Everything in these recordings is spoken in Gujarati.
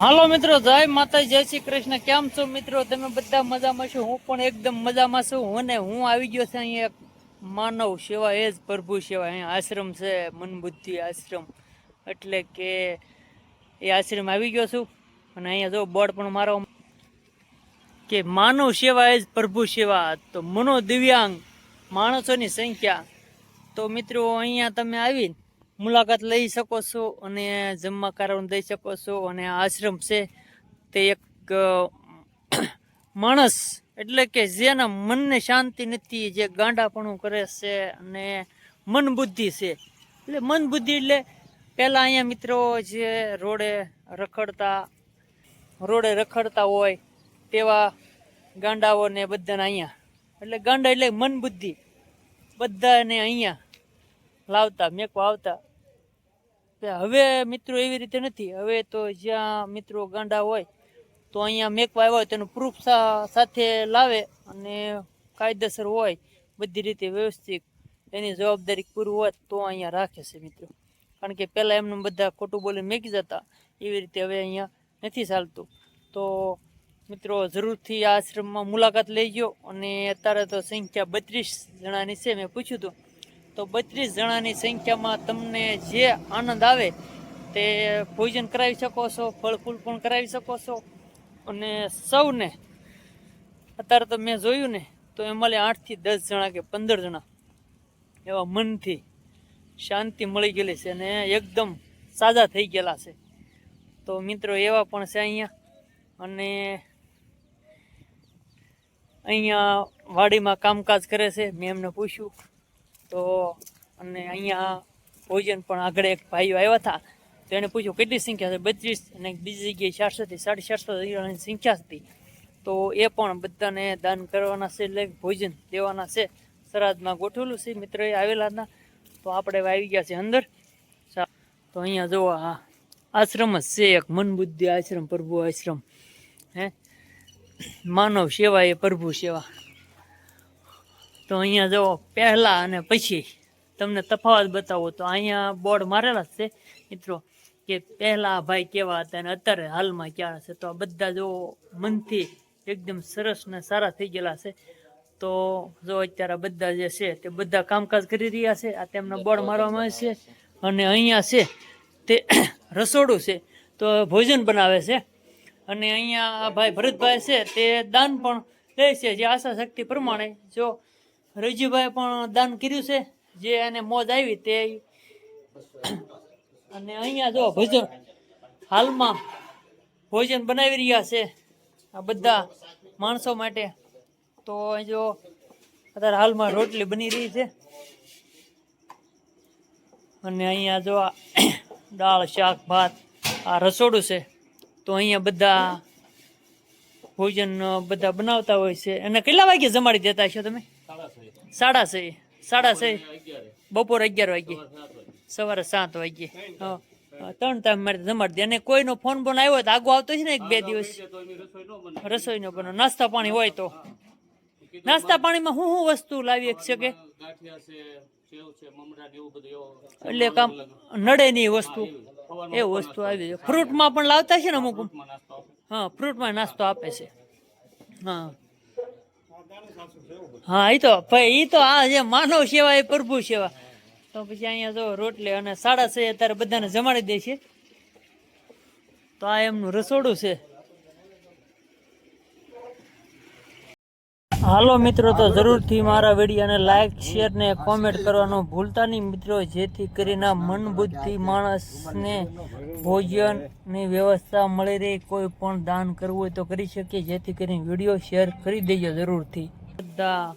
હાલો મિત્રો, જય માતા જય શ્રી કૃષ્ણ. કેમ છો મિત્રો? તમે બધા મજામાં છો? હું પણ એકદમ મજામાં છું અને હું આવી ગયો છું અહીંયા માનવ સેવા, એ જ પ્રભુ સેવા. અહીંયા આશ્રમ છે, મન બુદ્ધિ આશ્રમ. એટલે કે એ આશ્રમ આવી ગયો છું. અને અહીંયા જો બોર્ડ પણ મારો કે માનવ સેવા, એ જ પ્રભુ સેવા. તો મનો દિવ્યાંગ માણસોની સંખ્યા. તો મિત્રો, અહીંયા તમે આવીને મુલાકાત લઈ શકો છો અને જમવા કારણ દઈ શકો છો અને આશ્રમ છે તે એક માણસ એટલે કે જેના મનને શાંતિ નથી, જે ગાંડાપણું કરે છે અને મન બુદ્ધિ છે. એટલે મન બુદ્ધિ એટલે પહેલાં અહીંયા મિત્રો જે રોડે રખડતા રોડે રખડતા હોય તેવા ગાંડાઓને બધાને અહીંયા. એટલે ગાંડા એટલે મન બુદ્ધિ. બધાને અહીંયા લાવતા, મેકવા આવતા. હવે મિત્રો એવી રીતે નથી. હવે તો જ્યાં મિત્રો ગાંડા હોય, તો અહીંયા મેકવા આવ્યા હોય, તેનું પ્રૂફ સાથે લાવે અને કાયદેસર હોય, બધી રીતે વ્યવસ્થિત, એની જવાબદારી પૂરું હોય તો અહીંયા રાખે છે મિત્રો. કારણ કે પહેલાં એમને બધા ખોટું બોલીને મેકી જતા, એવી રીતે હવે અહીંયા નથી ચાલતું. તો મિત્રો જરૂરથી આશ્રમમાં મુલાકાત લઈ ગયો અને અત્યારે તો સંખ્યા બત્રીસ જણાની છે, મેં પૂછ્યું હતું. તો બત્રીસ જણાની સંખ્યામાં તમને જે આનંદ આવે તે ભોજન કરાવી શકો છો ફળ ફૂલ પણ કરાવી શકો છો. અને સૌને, અત્યારે તો મેં જોયું ને, તો એમાં આઠથી દસ જણા કે પંદર જણા એવા મનથી શાંતિ મળી ગયેલી છે અને એકદમ સાજા થઈ ગયેલા છે. તો મિત્રો એવા પણ છે અહીંયા. અને અહીંયા વાડીમાં કામકાજ કરે છે. મેં એમને પૂછ્યું તો અને અહીંયા ભોજન પણ આગળ એક ભાઈઓ આવ્યા હતા. તો એને પૂછ્યું, કેટલી સંખ્યા છે? બત્રીસ અને બીજી જગ્યાએ ચારસોથી સાડી ચારસો સંખ્યા હતી. તો એ પણ બધાને દાન કરવાના છે એટલે ભોજન દેવાના છે. શ્રાદ્ધમાં ગોઠવેલું છે, મિત્રોએ આવેલા હતા તો આપણે આવી ગયા છે અંદર. તો અહીંયા જુઓ, આ આશ્રમ જ છે એક, મન બુદ્ધિ આશ્રમ, પ્રભુ આશ્રમ. હે? માનવ સેવા એ પ્રભુ સેવા. તો અહીંયા જો પહેલાં અને પછી તમને તફાવત બતાવો તો અહીંયા બોર્ડ મારેલા જ છે. મિત્રો, કે પહેલાં ભાઈ કેવા હતા અને અત્યારે હાલમાં ક્યાં છે? તો આ બધા જો મનથી એકદમ સરસ ને સારા થઈ ગયેલા છે. તો જો અત્યારે બધા જે છે તે બધા કામકાજ કરી રહ્યા છે. આ તેમના બોર્ડ મારવામાં આવે છે અને અહીંયા છે તે રસોડું છે. તો ભોજન બનાવે છે. અને અહીંયા ભાઈ ભરતભાઈ છે તે દાન પણ લે છે. જે આશા શક્તિ પ્રમાણે જો રજીભાઈ પણ દાન કર્યું છે. જે એને મોજ આવી તે અને અહીંયા જો ભોજન હાલમાં ભોજન બનાવી રહ્યા છે આ બધા માણસો માટે. તો જો અત્યારે હાલમાં રોટલી બની રહી છે. અને અહીંયા જો દાળ, શાક, ભાત આ રસોડું છે. તો અહીંયા બધા ભોજન બધા બનાવતા હોય છે. અને કેટલા વાગે જમાડી દેતા છો તમે? સાડા છ સાડા છ બપોર અગિયાર વાગે. સવારે સાત વાગે. ત્રણ ટાઈમ મારે જમાડી દે. અને કોઈનો ફોન બોન આવ્યો તો આગો આવતો છે ને એક બે દિવસ. રસોઈનો બનો નાસ્તા પાણી હોય તો. નાસ્તા પાણીમાં હું શું વસ્તુ લાવી શકે? એટલે કામ નડે ની વસ્તુ. એ વસ્તુ. આવી જાય. ફ્રૂટમાં પણ લાવતા છે ને અમુક હા ફ્રૂટમાં નાસ્તો આપે છે. હા. હા એ તો, ભાઈ તો આ માનવ સેવા, એ પ્રભુ સેવા. તો પછી અહીંયા જો રોટલી અને સાડા છ, અત્યારે બધાને જમાડી દે છે. તો આ એમનું રસોડું છે. હાલો મિત્રો, તો જરૂરથી મારા વિડીયોને લાઇક શેર ને કોમેન્ટ કરવાનું ભૂલતા નહીં મિત્રો, જેથી કરીને મન બુદ્ધિ માણસને ભોજનની વ્યવસ્થા મળી રહે, કોઈ પણ દાન કરવું હોય તો કરી શકીએ, જેથી કરીને વીડિયો શેર કરી દેજો જરૂરથી. બધા.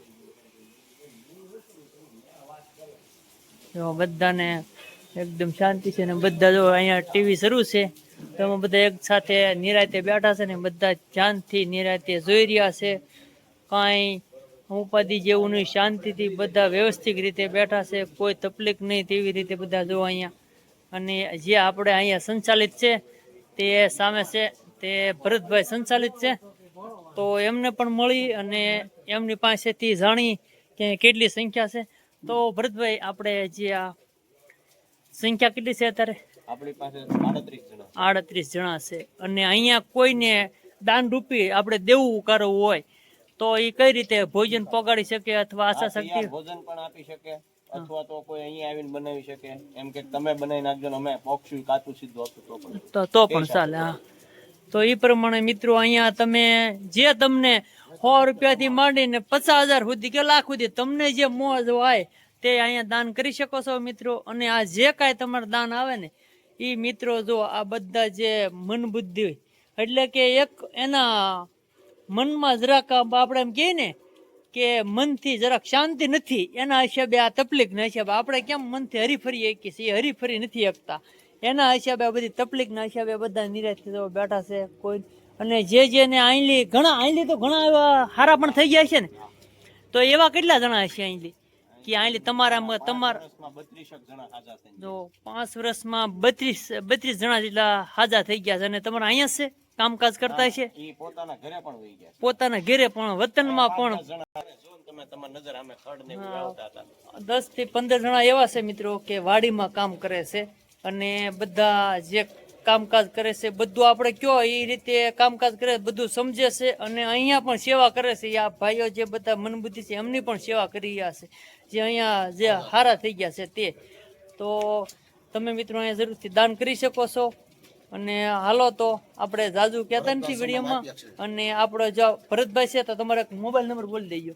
જો બધાને એકદમ શાંતિ છે ને બધા જો અહીંયા ટીવી શરૂ છે, તો એમાં બધા એક સાથે નિરાતે બેઠા છે ને બધા શાંતિ નિરાતે જોઈ રહ્યા છે. કાંઈ ઉપાધિ જેવું નહીં, શાંતિથી બધા વ્યવસ્થિત રીતે બેઠા છે. કોઈ તકલીફ નહીં તેવી રીતે બધા જો અહીંયા. અને જે આપણે અહીંયા સંચાલિત છે તે સામે છે, તે ભરતભાઈ સંચાલિત છે. તો એમને પણ મળી અને એમની પાસેથી જાણી કે કેટલી સંખ્યા છે. તો ભરતભાઈ આપણે જે આ સંખ્યા કેટલી છે અત્યારે? આપણી પાસે આડત્રીસ જણા છે. અને અહીંયા કોઈને દાન રૂપી આપણે દેવું કરવું હોય તો એ કઈ રીતે ભોજન પગાડી શકે અથવા આશા શક્તિ? ભોજન પણ આપી શકે અથવા તો કોઈ અહીંયા આવીને બનાવી શકે. એમ કે તમે બનાવી નાખજો અમે પોક્ષું કાચું સીધું આપશું તો પણ. તો તો પણ ચાલે હા. તો એ પ્રમાણે મિત્રો અહીંયા તમે જે તમને સો રૂપિયાથી માંડીને પચાસ હજાર સુધી કે લાખ સુધી તમને જે મોજ હોય તે અહીંયા દાન કરી શકો છો મિત્રો. અને આ જે કાંઈ તમારે દાન આવે ને એ મિત્રો જો આ બધા જે મન બુદ્ધિ એટલે કે એક એના મનમાં જરાક આપણે એમ કહીએ ને કે મનથી જરાક શાંતિ નથી, એના હિસાબે આ તકલીફના હિસાબે આપણે કેમ મનથી હરીફરી શકીએ છીએ, હરીફરી નથી શકતા એના હિસાબે બધી તકલીફના હિસાબે બધા નિરાશ બેઠા છે કોઈ. અને જે જેને આઈલી ઘણા આઈલી તો ઘણા એવા હારા પણ થઈ ગયા છે ને. તો એવા કેટલા જણા હશે આઈલી કે આઈલી તમારા તમારા જો પાંચ વર્ષમાં બત્રીસ બત્રીસ જણા જેટલા હાજા થઈ ગયા છે અને તમારા અહીંયા છે? કામકાજ કરતા છે? પોતાના ઘરે પણ વતનમાં પણ દસથી પંદર જણા એવા છે મિત્રો કે વાડીમાં કામ કરે છે. અને બધા જે કામકાજ કરે છે બધું આપણે કયો એ રીતે કામકાજ કરે બધું સમજે છે અને અહીંયા પણ સેવા કરે છે. આ ભાઈઓ જે બધા મનબુદ્ધિ છે એમની પણ સેવા કરી રહ્યા છે. જે અહીંયા જે હારા થઈ ગયા છે તે. તો તમે મિત્રો અહીંયા જરૂરથી દાન કરી શકો છો. અને હાલો તો આપણે જાજુ કહેતા નથી વિડીયોમાં. અને આપણો જો ભરતભાઈ છે તો તમારે મોબાઈલ નંબર બોલી દેજો.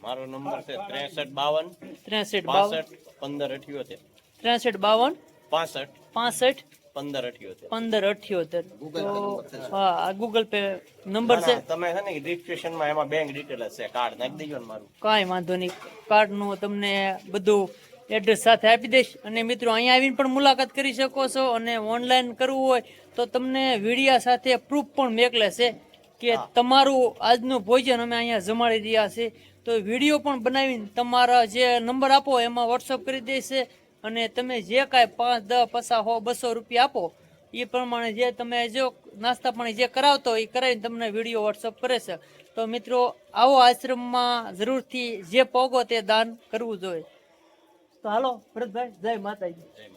મારો નંબર છે ત્રેસઠ બાવન ત્રેસઠ બાવન પંદર અઠ્યોતેર. ત્રેસઠ બાવન પાસઠ. પાસઠ? પંદર અઠ્યોતેર. પંદર અઠ્યોતેર. હા ગૂગલ પે નંબર છે. તમે છે ને ડિસ્ક્રિપ્શનમાં એમાં બેંક ડિટેલ હશે કાર્ડ નાખી દેજો ને મારું. કાંઈ વાંધો નહીં. કાર્ડનું તમને બધું એડ્રેસ સાથે આપી દઈશ. અને મિત્રો અહીંયા આવીને પણ મુલાકાત કરી શકો છો. અને ઓનલાઈન કરવું હોય તો તમને વિડીયા સાથે પ્રૂફ પણ મેકલે છે કે તમારું આજનું ભોજન અમે અહીંયા જમાડી રહ્યા છે તો વીડિયો પણ બનાવીને તમારા જે નંબર આપો એમાં વોટ્સઅપ કરી દેશે. અને તમે જે કાંઈ પાંચ, દસ, પચાસ હો બસો રૂપિયા આપો, એ પ્રમાણે જે તમે જો નાસ્તા પાણી જે કરાવતો એ કરાવીને તમને વીડિયો વોટ્સઅપ કરે છે. તો મિત્રો, આવો આશ્રમમાં જરૂરથી જે પોગો તે દાન કરવું જોઈએ. તો હાલો, ભરતભાઈ, જય માતાજી. જય.